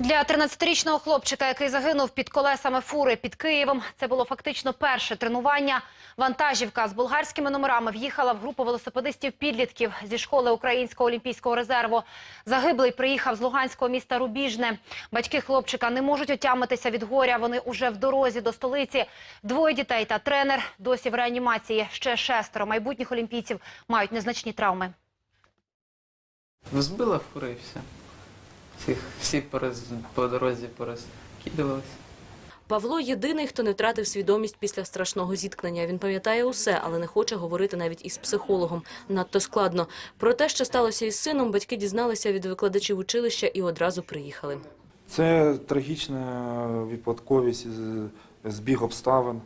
Для 13-річного хлопчика, який загинув під колесами фури під Києвом, це було фактично перше тренування. Вантажівка з болгарськими номерами в'їхала в групу велосипедистів-підлітків зі школи Українського олімпійського резерву. Загиблий приїхав з луганського міста Рубіжне. Батьки хлопчика не можуть отямитися від горя. Вони уже в дорозі до столиці. Двоє дітей та тренер досі в реанімації. Ще шестеро майбутніх олімпійців мають незначні травми. Збила фури і все. Всіх, всі пораз, по дорозі порозкидувалися. Павло єдиний, хто не втратив свідомість після страшного зіткнення. Він пам'ятає усе, але не хоче говорити навіть із психологом. Надто складно. Про те, що сталося із сином, батьки дізналися від викладачів училища і одразу приїхали. Це трагічна випадковість, з- збіг обставин.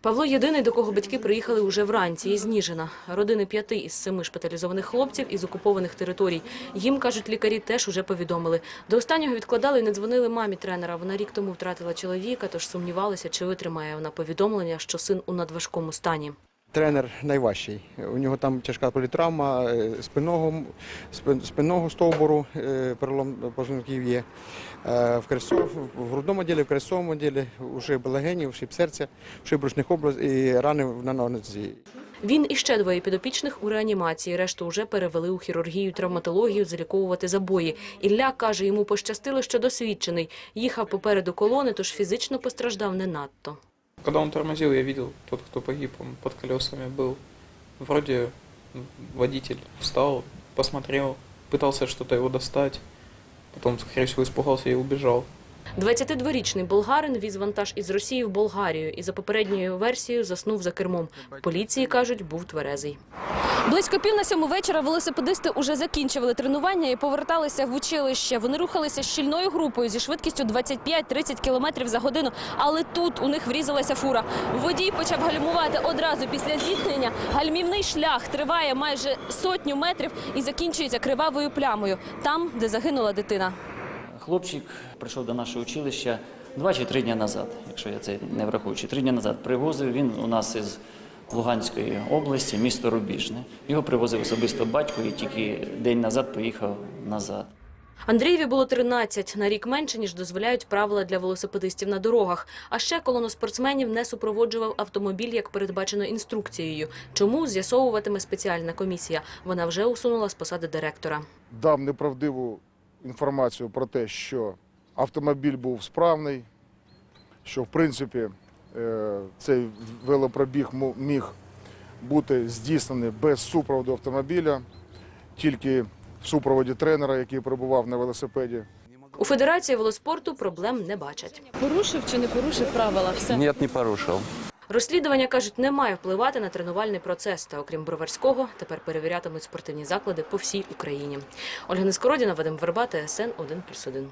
Павло єдиний, до кого батьки приїхали уже вранці із Ніжина. Родини п'яти із семи шпиталізованих хлопців із окупованих територій. Їм, кажуть лікарі, теж уже повідомили. До останнього відкладали і не дзвонили мамі тренера. Вона рік тому втратила чоловіка, тож сумнівалася, чи витримає вона повідомлення, що син у надважкому стані. Тренер найважчий. У нього там тяжка політравма е, спинного, спинного стовбуру, е, перелом позвонків є. Е, В, кресо, в грудному ділі, в кресовому ділі, ушиб легенів, ушиб серця, ушиб брюшних область і рани на нозі. Він і ще двоє підопічних у реанімації. Решту вже перевели у хірургію, травматологію, заліковувати забої. Ілля каже, йому пощастило, що досвідчений. Їхав попереду колони, тож фізично постраждав не надто. Когда он тормозил, я видел, тот, кто погиб, он под колесами был. Вроде водитель встал, посмотрел, пытался что-то его достать. Потом, скорее всего, испугался и убежал. 22-річний болгарин віз вантаж із Росії в Болгарію і за попередньою версією заснув за кермом. Поліції кажуть, був тверезий. Близько пів на сьому вечора велосипедисти уже закінчували тренування і поверталися в училище. Вони рухалися щільною групою зі швидкістю 25-30 км за годину. Але тут у них врізалася фура. Водій почав гальмувати одразу після зіткнення. Гальмівний шлях триває майже сотню метрів і закінчується кривавою плямою, там, де загинула дитина. Хлопчик прийшов до нашого училища два чи три дні назад, якщо я це не враховую. Чи Три дні назад привозив він у нас із Луганської області, місто Рубіжне. Його привозив особисто батько і тільки день назад поїхав назад. Андрієві було 13, на рік менше, ніж дозволяють правила для велосипедистів на дорогах. А ще колону спортсменів не супроводжував автомобіль, як передбачено інструкцією. Чому з'ясовуватиме спеціальна комісія? Вона вже усунула з посади директора. дав неправдиву інформацію про те, що автомобіль був справний, що в принципі е, цей велопробіг міг бути здійснений без супроводу автомобіля, тільки в супроводі тренера, який перебував на велосипеді. У Федерації велоспорту проблем не бачать. Порушив чи не порушив правила? Все. Нет, не порушил. Розслідування кажуть, не має впливати на тренувальний процес. Та окрім броварського, тепер перевірятимуть спортивні заклади по всій Україні. Ольга Нескородіна, Вадим Верба, СН 1+,1.